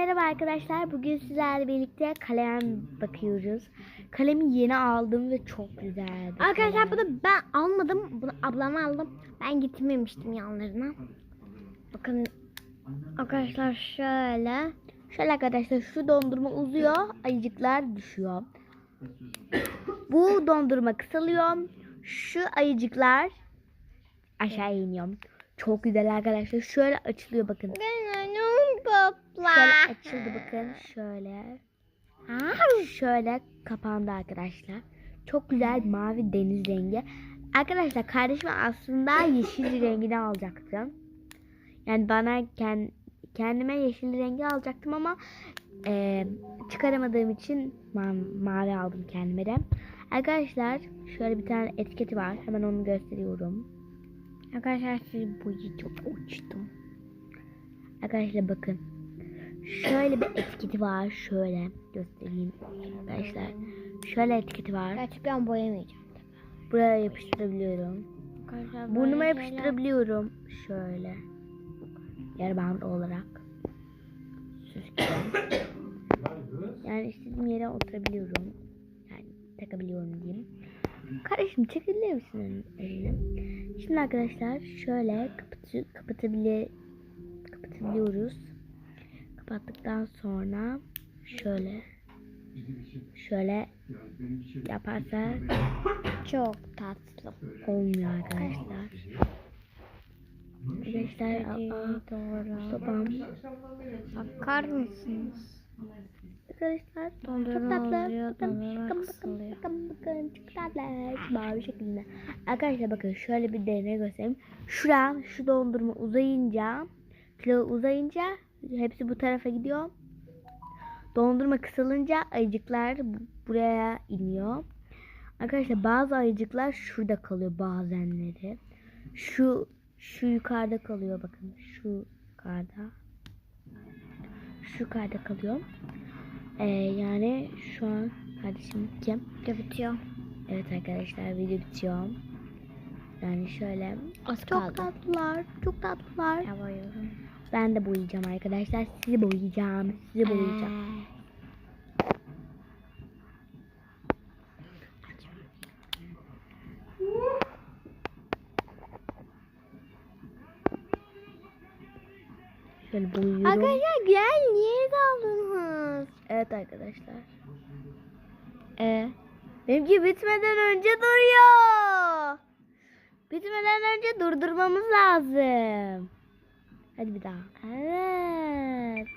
merhaba arkadaşlar. Bugün sizlerle birlikte kalem bakıyoruz. Kalemi yeni aldım ve çok güzel. Arkadaşlar bunu ben almadım. Bunu ablam aldım. Ben gitmemiştim yanlarına. Bakın arkadaşlar şöyle. Şöyle arkadaşlar şu dondurma uzuyor, ayıcıklar düşüyor. Bu dondurma kısalıyor. Şu ayıcıklar aşağı iniyor. Çok güzel arkadaşlar. Şöyle açılıyor bakın. Topla. Şöyle açıldı bakın. Şöyle. Şöyle kapandı arkadaşlar. Çok güzel mavi deniz rengi. Arkadaşlar kardeşim aslında yeşil rengini alacaktım. Yani bana kend- kendime yeşil rengi alacaktım ama e, çıkaramadığım için ma- mavi aldım kendime de. Arkadaşlar şöyle bir tane etiketi var. Hemen onu gösteriyorum. Arkadaşlar siz boyayacağım. Uçtum. Arkadaşlar bakın. Şöyle bir etiketi var. Şöyle göstereyim arkadaşlar. Şöyle etiketi var. Gerçekten boyamayacağım. Buraya yapıştırabiliyorum. Arkadaşlar Burnuma yapıştırabiliyorum. Şöyle. Yer bandı olarak. Yani istediğim yere oturabiliyorum. Yani takabiliyorum diyeyim. Kardeşim çekilir misin elini? Şimdi arkadaşlar şöyle kapatı, kapatabilir, kapatabiliyoruz. Kapattıktan sonra şöyle şöyle yaparsak Çok tatlı. olmuyor arkadaşlar. Arkadaşlar Doğru. babam. Bakar mısınız? Arkadaşlar çok tatlı. Bakın, bakın, bakın, bakın, çok tatlı. Mavi şeklinde. Arkadaşlar bakın şöyle bir deney göstereyim. Şura şu dondurma uzayınca kilo uzayınca hepsi bu tarafa gidiyor. Dondurma kısalınca ayıcıklar bu- buraya iniyor. Arkadaşlar bazı ayıcıklar şurada kalıyor bazenleri. Şu şu yukarıda kalıyor bakın. Şu yukarıda. Şu yukarıda kalıyor. Ee, yani şu an kardeşim kim? De bitiyor. Evet arkadaşlar video bitiyor. Yani şöyle Az çok kaldı. tatlılar, çok tatlılar. Ya boyuyorum. Ben de boyayacağım arkadaşlar. Sizi boyayacağım. Sizi boyayacağım. Şöyle boyuyorum. Arkadaşlar gel niye kaldınız? Evet arkadaşlar. E benimki bitmeden önce duruyor. Bitmeden önce durdurmamız lazım. Hadi bir daha. Evet.